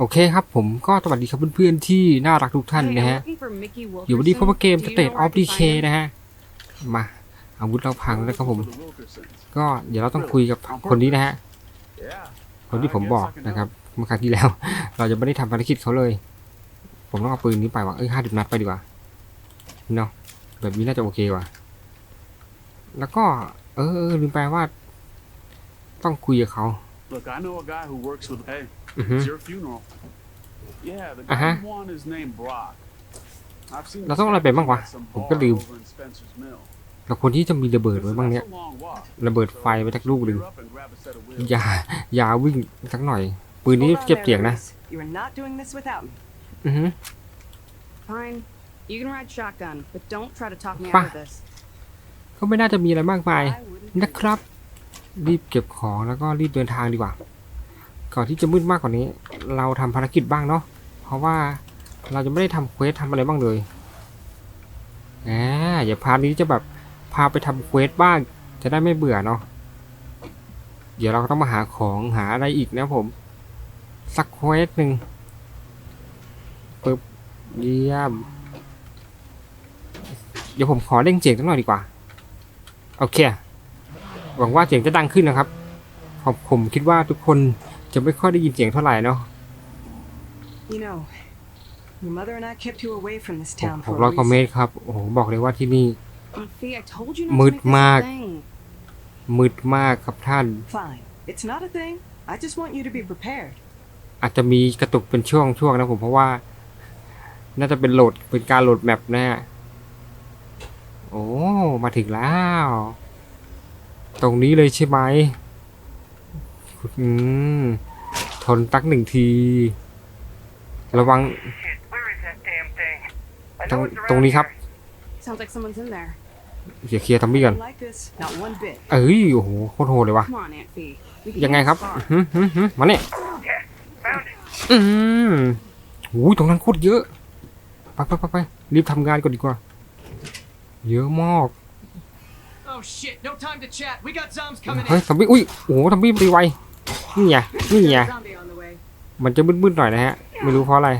โอเคครับผมก็สวัสดีครับเพื่อนๆที่น่ารักทุกท่านนะฮะ อยู่วันนี้พบกับเกม State of Decay นะฮะ มาอาวุธเราพังแล้วครับผม ก็เดี๋ยวเราต้องคุยกับคนนี้นะฮะ คนที่ผมบอกนะครับเมื่อครั้งที่แล้ว เราจะไม่ได้ทำภารกิจเขาเลย ผมต้องเอาปืนนี้ไปว่ะเอ้ยห้าสิบนัดไปดีกว่าเนาะแบบนี้น่าจะโอเคว่ะแล้วก็ เออเออลืมไปว่า ต้องคุยกับเขา Look, I know a guy who works with. Hey, อือฮึ it's your funeral. Yeah, the guy Uh-huh. you want is named Brock. I've seen เราต้องอะไรไปบ้างวะ some ผมก็ bar ลืม over in Spencer's Mill. เราควรที่จะมีระเบิดไว้บ้างเนี้ย That's a long walk. ระเบิดไฟไปสักลูกหนึ่ง Gear up and grab a set of wheels. ยายาวิ่งสักหน่อย ปืนนี้ Hold on เก็บ there, เสียงนะ Louise. You are not doing this without me. อือฮึ Fine. You can ride shotgun, but don't try to talk me Fine. out of this. ก็ไม่น่าจะมีอะไรมากมาย I wouldn't นะครับ รีบเก็บของแล้วก็รีบเดินทางดีกว่า ก่อนที่จะมืดมากกว่านี้ เราทำภารกิจบ้างเนาะเพราะว่าเราจะไม่ได้ทำเควสทำอะไรบ้างเลยแหมอย่าพานี้จะแบบพาไปทำเควสบ้าง จะได้ไม่เบื่อเนาะเดี๋ยวเราต้องมาหาของหาอะไรอีกนะผม สักเควสหนึ่งปึ๊บเยี่ยม เดี๋ยวผมขอเล่งเสียงสักหน่อยดีกว่า โอเค หวังว่าเสียงจะดังขึ้นนะครับผมผมคิดว่าทุกคน จะไม่ค่อยได้ยินเสียงเท่าไหร่เนาะ You know, your mother and I kept you away from this หก town หก for ร้อย a กว่าเม reason. ตรครับ โอ้โห บอกเลยว่าที่นี่ Uh, Fee, I told you not Mood to make this mark. a thing. มืดมากครับท่าน Fine. It's not a thing. I just want you to be prepared. อาจจะมีกระตุกเป็นช่วงช่วงๆนะผมเพราะว่า น่าจะเป็นโหลดเป็นการโหลดแมปนะฮะโอ้ มาถึงแล้ว ตรงนี้เลยใช่ไหม อืมทนตักหนึ่งที ระวัง Where is that damn thing? I ตรง know it's ตรง around นี้ครับ here. Sounds like someone's in there. เดี๋ยวเคลียร์ทอมบี้ก่อน I like this. Not one bit. เอ้ยโอ้โหโคตรโหดเลยวะ Come on, Aunt Fee. We can ยังไง go ครับ far. หึหึหึมาเนี่ย Yeah, found it. อืมหูยตรงนั้นโคตรเยอะ ไปไปไปไปรีบทำงานก่อนดีกว่า เยอะมาก Oh shit, no time to chat. We got zombs coming เฮ้ย in. ทำบี้ อุ้ย โอ้โหทำบี้ไปไว นี่ไงนี่ไงมันจะมืดๆหน่อยนะฮะ ไม่รู้เพราะอะไร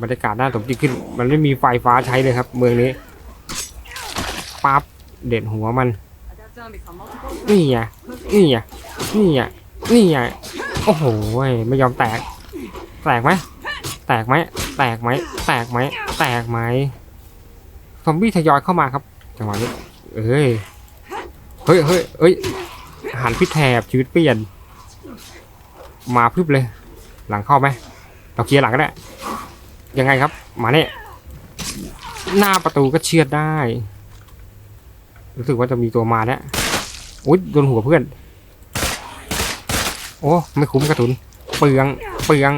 บรรยากาศน่าสมจริงขึ้น มันไม่มีไฟฟ้าใช้เลยครับ เมืองนี้ ปั๊บ เด็ดหัวมัน นี่ไงนี่ไงนี่ไงนี่ไงโอ้โห ไม่ยอมแตก แตกไหม แตกไหม แตกไหม แตกไหม แตกไหม ซอมบี้ทยอยเข้ามาครับ จังหวะนี้ เอ้ย เฮ้ยเฮ้ยเฮ้ย หันพิษแถบชีวิตเปลี่ยน มาพึบเลย หลังเข้าไหมเราเคลียร์หลังก็ได้ ยังไงครับ มาเนี่ยหน้าประตูก็เชือดได้ รู้สึกว่าจะมีตัวมาแล้วอุ้ยโดนหัวเพื่อน โอ้ ไม่คุ้มกระสุน เปลือง เปลือง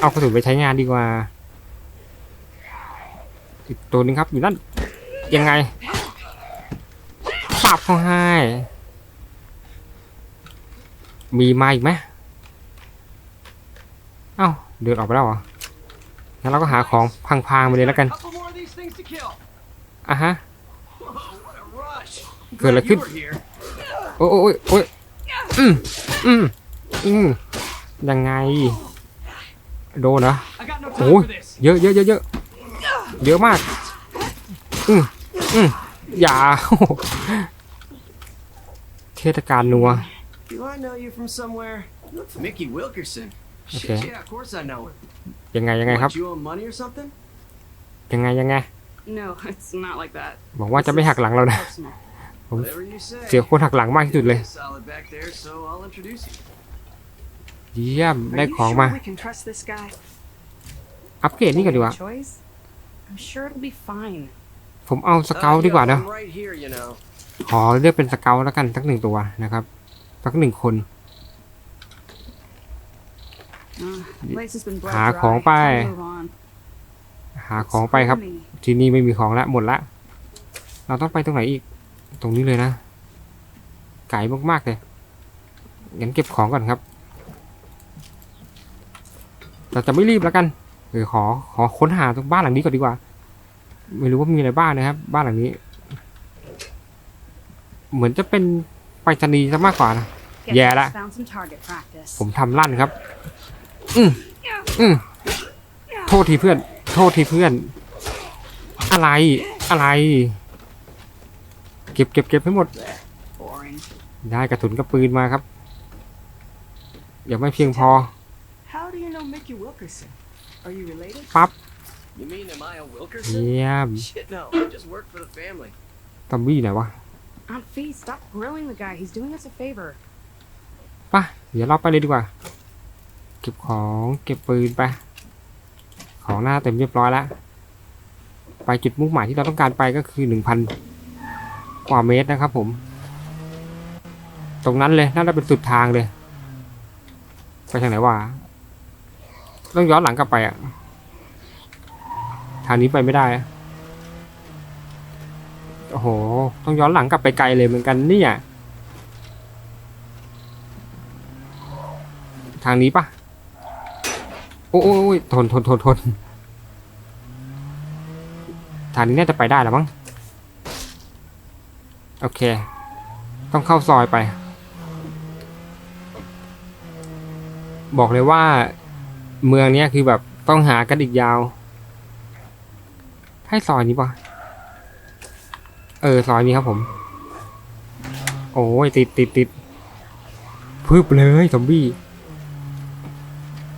เอากระสุนไปใช้งานดีกว่าอีกตัวนึงครับอยู่นั่น ยังไงปับเขาให้ มีมาอีกไหมเอ้าเดินออกไปแล้วเหรองั้นเราก็หาของพังๆไปเลยแล้วกันอะฮะเกิดอะไรขึ้นโอ้ยโอ้ยโอ้ยอืมอืมอืมยังไง โดนเหรอ I got no time Oh. for this. เยอะเยอะเยอะเยอะเยอะมาก อืมอืมอย่าเทศกาลนัว Do I know you from somewhere? Mickey Wilkerson. Shit, Okay. yeah, of course I know him. ยังไงยังไงครับ What, you owe money or something? ยังไงยังไง No, it's not like that. บอกว่าจะไม่หักหลังเรานะ Personal. Whatever you say. เสียคนหักหลังมากที่สุดเลย Solid back there, so I'll introduce you. เยี่ยม Are ได้ you ของมา sure we can trust this guy? อัปเกรดนี่ก่อนดีกว่า Choice? I'm sure it'll be fine. ผมเอาสเกล Uh, ดีกว่า yo, นะ I'm right here, you know. ขอเลือกเป็นสเกลแล้วกันสักหนึ่งตัวนะครับ สักหนึ่งคน Uh, the place has been bled หา dry. ของไป Time to move on. หาของไปครับ Screw me. ที่นี่ไม่มีของละหมดละ เราต้องไปตรงไหนอีก ตรงนี้เลยนะ ไกลมากๆเลยงั้นเก็บของก่อนครับ เราจะไม่รีบแล้วกันเออขอขอค้นหาตรงบ้านหลังนี้ก่อนดีกว่า ไม่รู้ว่ามีอะไรบ้างนะครับ บ้านหลังนี้ เหมือนจะเป็น ไปรษณีย์ซะมากกว่านะ Guess Yeah, I that- found some target practice. ผมทำลั่นครับ อืมอืมโทษทีเพื่อน โทษทีเพื่อน อะไร อะไร เก็บเก็บเก็บให้หมด Boring. ได้กระสุนกับปืนมาครับ เดี๋ยวไม่เพียงพอ How do you know Mickey Wilkerson? Are you related? ปั๊บ You mean Amaya Wilkerson? เยี่ยม Shit, no. I just work for the family. ซอมบี้ไหนวะ Aunt Fee, stop grilling the guy. He's doing us a favor. ไปะเดี๋ยวเราไปเลยดีกว่า เก็บของเก็บปืนไป ของหน้าเต็มเรียบร้อยแล้ว ไปจุดมุ่งหมายที่เราต้องการไปก็คือหนึ่งพันกว่าเมตรนะครับผม ตรงนั้นเลยน่าจะเป็นสุดทางเลย ไปทางไหนวะ ต้องย้อนหลังกลับไปอะทางนี้ไปไม่ได้อะ โอ้โห ต้องย้อนหลังกลับไปไกลเลยเหมือนกันเนี่ย ทางนี้ปะโอ้โอ้ยทนทนทนทนทางนี้น่าจะไปได้แล้วมั้ง โอเค ต้องเข้าซอยไป บอกเลยว่า เมืองเนี้ยคือแบบต้องหากันอีกยาว ให้ซอยนี้ปะ เออซอยนี้ครับผม โอ้ยติดติดติดพึบเลยซอมบี้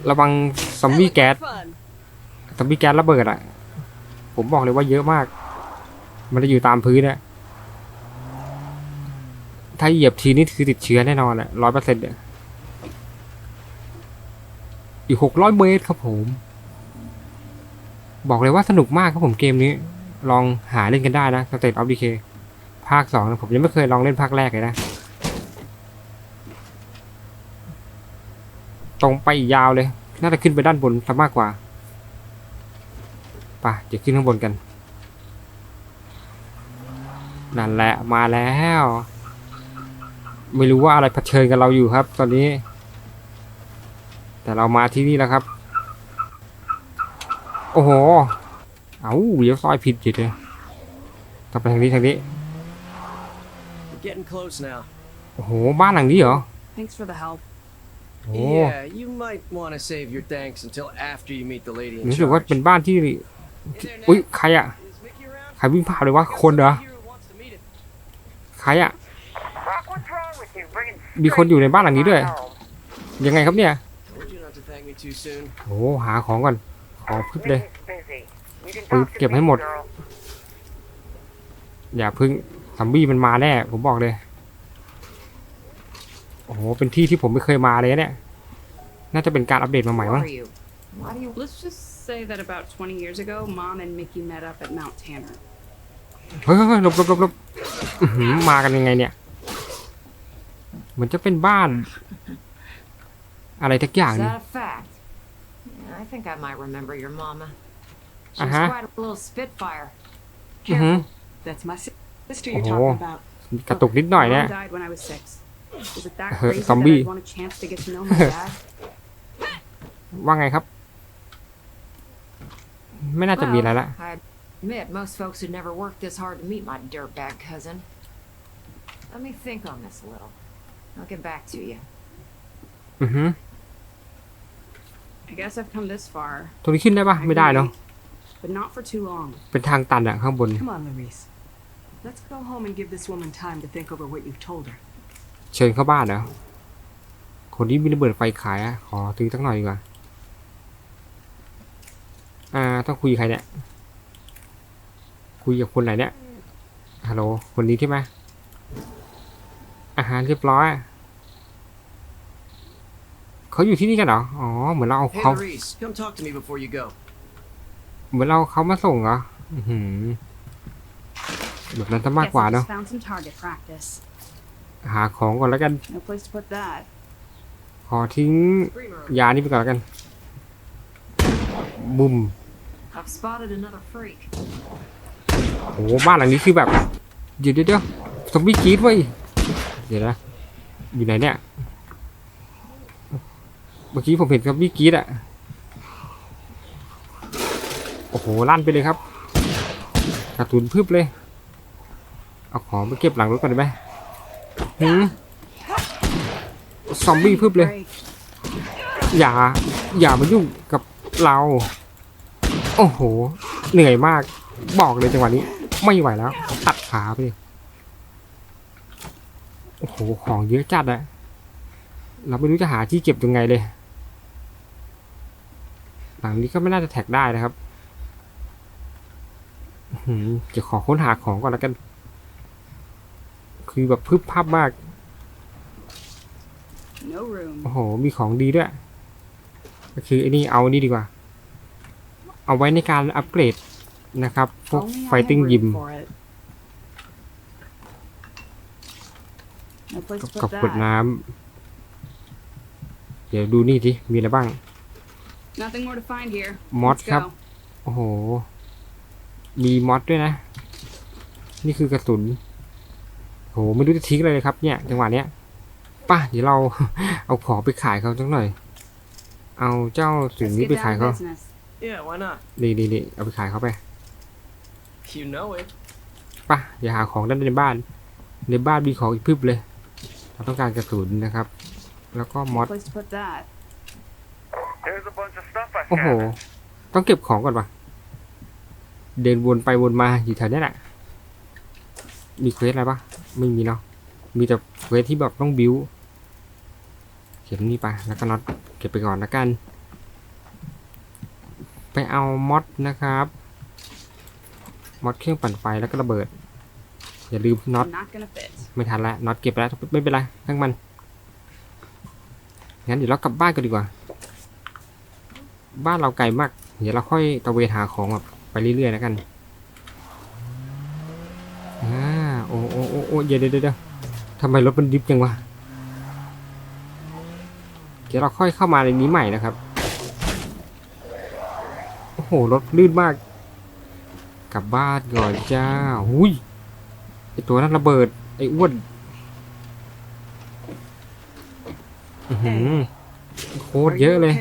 ระวังซอมบี้แก๊สซอมบี้แก๊สระเบิดอะ ผมบอกเลยว่าเยอะมาก มันจะอยู่ตามพื้นอะถ้าเหยียบทีนี่คือติดเชื้อแน่นอนอะร้อยเปอร์เซ็นต์เนี่ยอีกหกร้อยเมตรครับผม บอกเลยว่าสนุกมากครับผมเกมนี้ ลองหาเล่นกันได้นะ State of Decay ภาคสองนะผมยังไม่เคยลองเล่นภาคแรกเลยนะ ตรงไปอีกยาวเลย น่าจะขึ้นไปด้านบนซะมากกว่าไป่ะจะขึ้นข้างบนกัน นั่นแหละมาแล้ว ไม่รู้ว่าอะไรเผชิญกับเราอยู่ครับ ตอนนี้ แต่เรามาที่นี่แล้วครับ โอ้โห เอาเลี้ยวซอยผิดจิตเลยต้องไปทางนี้ทางนี้ We're getting close now. โอ้โห บ้านหลังนี้เหรอ Thanks for the help. โอ้ Yeah, you might want to save your thanks until after you meet the lady in รู้สึกว่า charge. เป็นบ้านที่ Hey there, อุ้ย Nat. ใครอะ Is Mickey around? ใครวิ่งผ่านเลยวะ คนเหรอ Here who wants to meet him. ใครอะ Brock, what's wrong with you? Bringing มีคนอยู่ในบ้านหลังนี้ด้วย strangers to my home. ยังไงครับเนี่ย Told you not to thank me too soon. โอ้หาของก่อน ของพึบเลย Mickey's busy. You can ปึ๊บ talk to เก็บ me, ให้หมด girl. อย่าพึ่งซอมบี้มันมาแน่ผมบอกเลย โอ้โห เป็นที่ที่ผมไม่เคยมาเลยนะเนี่ย น่าจะเป็นการอัปเดตมาใหม่ Who มั้ง are you? Why do you Let's just say that about 20 years ago, Mom and Mickey met up at Mount Tanner. เฮ้ยเฮ้ยเฮ้ยหลบหลบหลบหลบอื้อหือมากันยังไงเนี่ย เหมือนจะเป็นบ้าน อะไรทักอย่าง Is นี่ that a fact? Yeah, I think I might remember your mama. She was Uh-huh. quite a little spitfire. อือหือ That's my si- sister you're Oh. talking about. กระตุกนิดหน่อยเนี่ย Mom died when I was six. Is it that Uh, crazy zombie. that I'd want a chance to get to know my dad? ว่าไงครับ ไม่น่าจะมีอะไรละ I admit most folks would never work this hard to meet my dirtbag cousin. Let me think on this a little. I'll get back to you. อือหือ I guess I've come this far. ตรงนี้ขึ้นได้ปะ I ไม่ได้เนาะ agree, But not for too long. เป็นทางตันอะข้างบน Come on, Larice. Let's go home and give this woman time to think over what you've told her. เชิญเข้าบ้านเหรอคนที่มีระเบิดไฟขายอะขอซื้อสักหน่อยดีกว่า อ่า ต้องคุยกับใครเนี่ย คุยกับคนไหนเนี่ย ฮัลโหล คนนี้ใช่ไหมอาหารเรียบร้อย เขาอยู่ที่นี่กันเหรอ อ๋อ เหมือนเราเอา Hey, เขา Larice, come talk to me before you go. เหมือนเราเขามาส่งเหรออือหือแบบนั้นจะมาก Guess กว่า I เนาะ just found some target practice. หาของก่อนแล้วกัน No place to put that. ขอทิ้ง Screamer. ยานี่ไปก่อนแล้วกัน บุม I've spotted another freak. โอ้โหบ้านหลังนี้คือแบบเดี๋ยวเดี๋ยวเดี๋ยวซอมบี้กรีดไว้ยเดี๋ยวนะอยู่ไหนเนี่ยเมื่อกี้ผมเห็นซอมบี้กรีดอะ โอ้โหลั่นไปเลยครับกระตุนพึบเลย เอาของไปเก็บหลังรถก่อนได้ไหมหืมซอมบี้พึบเลย อย่า อย่ามายุ่งกับเรา โอ้โห เหนื่อยมาก บอกเลยจังหวะนี้ ไม่ไหวแล้ว ตัดขาไปดิโอ้โห ของเยอะจัดอะเราไม่รู้จะหาที่เก็บยังไงเลย หลังนี้ก็ไม่น่าจะแท็กได้นะครับ จะขอค้นหาของก่อนแล้วกัน คือแบบพึบพับมาก No room. โอ้โห มีของดีด้วย ก็คือไอ้นี่เอาอันนี้ดีกว่า เอาไว้ในการอัปเกรดนะครับ พวก Only I ไฟ had ติ้ง room ยิม for it. No place กับ to กับ put ขวด that. น้ำ เดี๋ยวดูนี่สิ มีอะไรบ้าง Nothing more to find here. Mod Let's ครับ go. โอ้โห มีมอดด้วยนะ นี่คือกระสุนโหไม่รู้จะทิ้งอะไรเลยครับเนี่ยจังหวะเนี้ยป่ะเดี๋ยวเราเอาของไปขายเขาสักหน่อย เอาเจ้าสิ่ง Let's นี้ get ไปขาย down เขา to business. Yeah, why not? นี่นี่นี่เอาไปขายเขาไป You know it. ป่ะอย่าหาของด้านในบ้าน ในบ้านมีของอีกพึบเลย เราต้องการกระสุนนะครับ แล้วก็มอ No ด place to put that. There's a bunch of stuff I โอ้โห scattered. ต้องเก็บของก่อนปะ เดินวนไปวนมาอยู่แถวนี้แหละ มีเควสอะไรปะไม่มีเนาะ มีแต่เควสที่แบบต้องบิวเก็บนี่ไปแล้วก็น็อตเก็บไปก่อนละกัน ไปเอามอดนะครับมอดเครื่องปั่นไฟแล้วก็ระเบิด อย่าลืมน็อตไม่ทันแล้วน็อตเก็บแล้วไม่เป็นไรทั้งมัน งั้นเดี๋ยวเรากลับบ้านกันดีกว่า บ้านเราไกลมาก เดี๋ยวเราค่อยตะเวนหาของแบบ ไปเรื่อยๆแล้วกันอ่าโอ้โอ้โอ้โอ้เดี๋ยวเดี๋ยวเดี๋ยวทำไมรถมันดิฟจังวะเดี๋ยวเราค่อยเข้ามาในนี้ใหม่นะครับโอ้โหรถลื่นมาก กลับบ้านก่อนจ้าหุยไอตัวนั้นระเบิดไออ้วนอือโคตรเยอะเลย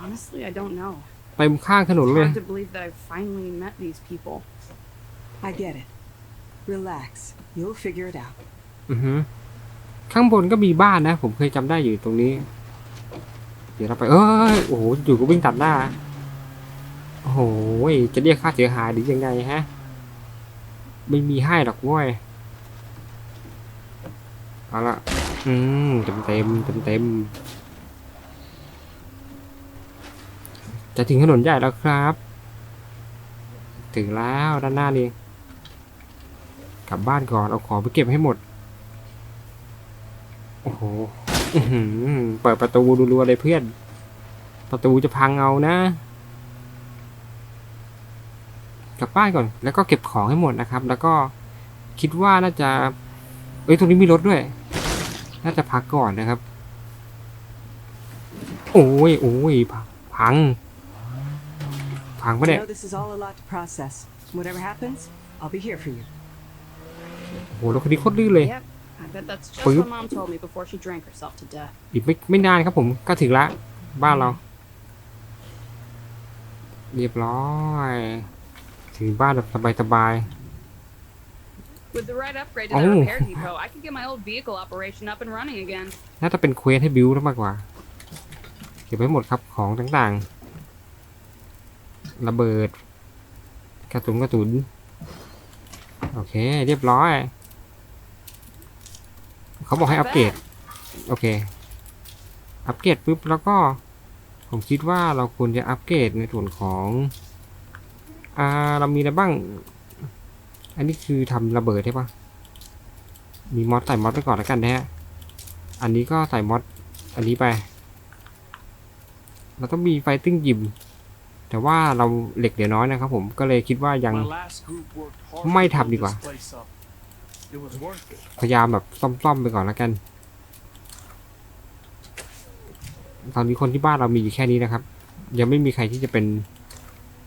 Honestly, I don't know. เต็มข้างถนน It's เลย hard to believe that I finally met these people. I get it. Relax. You'll figure it out. อือหือข้างบนก็มีบ้านนะ ผมเคยจำได้อยู่ตรงนี้ เดี๋ยวเราไปเอ้ยโอ้โหอยู่ก็วิ่งตัดหน้า โอ้โหจะเรียกค่าเสียหายหรือยังไงฮะ ไม่มีให้หรอกเว้ยเอาละอืมเต็มเต็มเต็มเต็มๆ จะถึงถนนใหญ่แล้วครับ ถึงแล้วด้านหน้านี่กลับบ้านก่อนเอาของไปเก็บให้หมด โอ้โหเปิดประตูรัวๆเลยเพื่อน ประตูจะพังเอานะ กลับบ้านก่อน แล้วก็เก็บของให้หมดนะครับ แล้วก็คิดว่าน่าจะ เอ้ยตรงนี้มีรถด้วย น่าจะพักก่อนนะครับ โอ้ยโอ้ยพัง พังปะ I เนี่ย know this is all a lot to process. Whatever happens, I'll be here for you. โอ้โหรถคันนี้โคตรลื่นเลย Yep. I bet that's just Well, you- what Mom told me before she drank herself to death. อีกไม่ไม่นานครับผมก็ถึงละบ้านเรา เรียบร้อย ถึงบ้านแบบสบาย With the right upgrade to Oh. that repair depot, I could get my old vehicle operation up and running again. ๆน่าจะเป็นเควสให้บิวแล้วมากกว่า เก็บไว้หมดครับของต่างๆ ระเบิด กระสุนกระสุน โอเค เรียบร้อย เขาบอกให้อัปเกรด โอเค อัปเกรดปุ๊บแล้วก็ ผมคิดว่าเราควรจะอัปเกรดในส่วนของ อ่า เรามีอะไรบ้าง อันนี้คือทำระเบิดใช่ปะมีมอสใส่มอสไปก่อนแล้วกันนะฮะ อันนี้ก็ใส่มอสอันนี้ไป เราต้องมีไฟติ้งยิม แต่ว่าเราเหล็กเดี๋ยวน้อยนะครับผมก็เลยคิดว่ายัง My last group worked hard ไม่ to ทำดี build กว่า this place up. It was worth it. พยายามแบบซ่อมๆไปก่อนแล้วกัน ตอนนี้คนที่บ้านเรามีอยู่แค่นี้นะครับ ยังไม่มีใครที่จะเป็น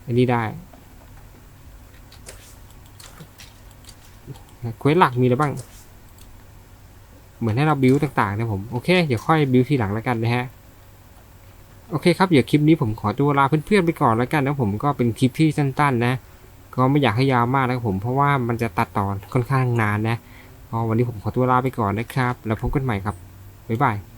อันนี้ได้เควสหลักมีอะไรบ้าง เหมือนให้เราบิวต่างๆนะผม โอเค เดี๋ยวค่อยบิวทีหลังแล้วกันนะฮะ โอเคครับเดี๋ยวคลิปนี้ผมขอตัวลาเพื่อนๆไปก่อนแล้วกันนะผมก็เป็นคลิปที่สั้นๆนะ ก็ไม่อยากให้ยาวมากนะครับผมเพราะว่ามันจะตัดต่อค่อนข้างนานนะวันนี้ผมขอตัวลาไปก่อนนะครับ แล้วพบกันใหม่ครับบ๊ายบาย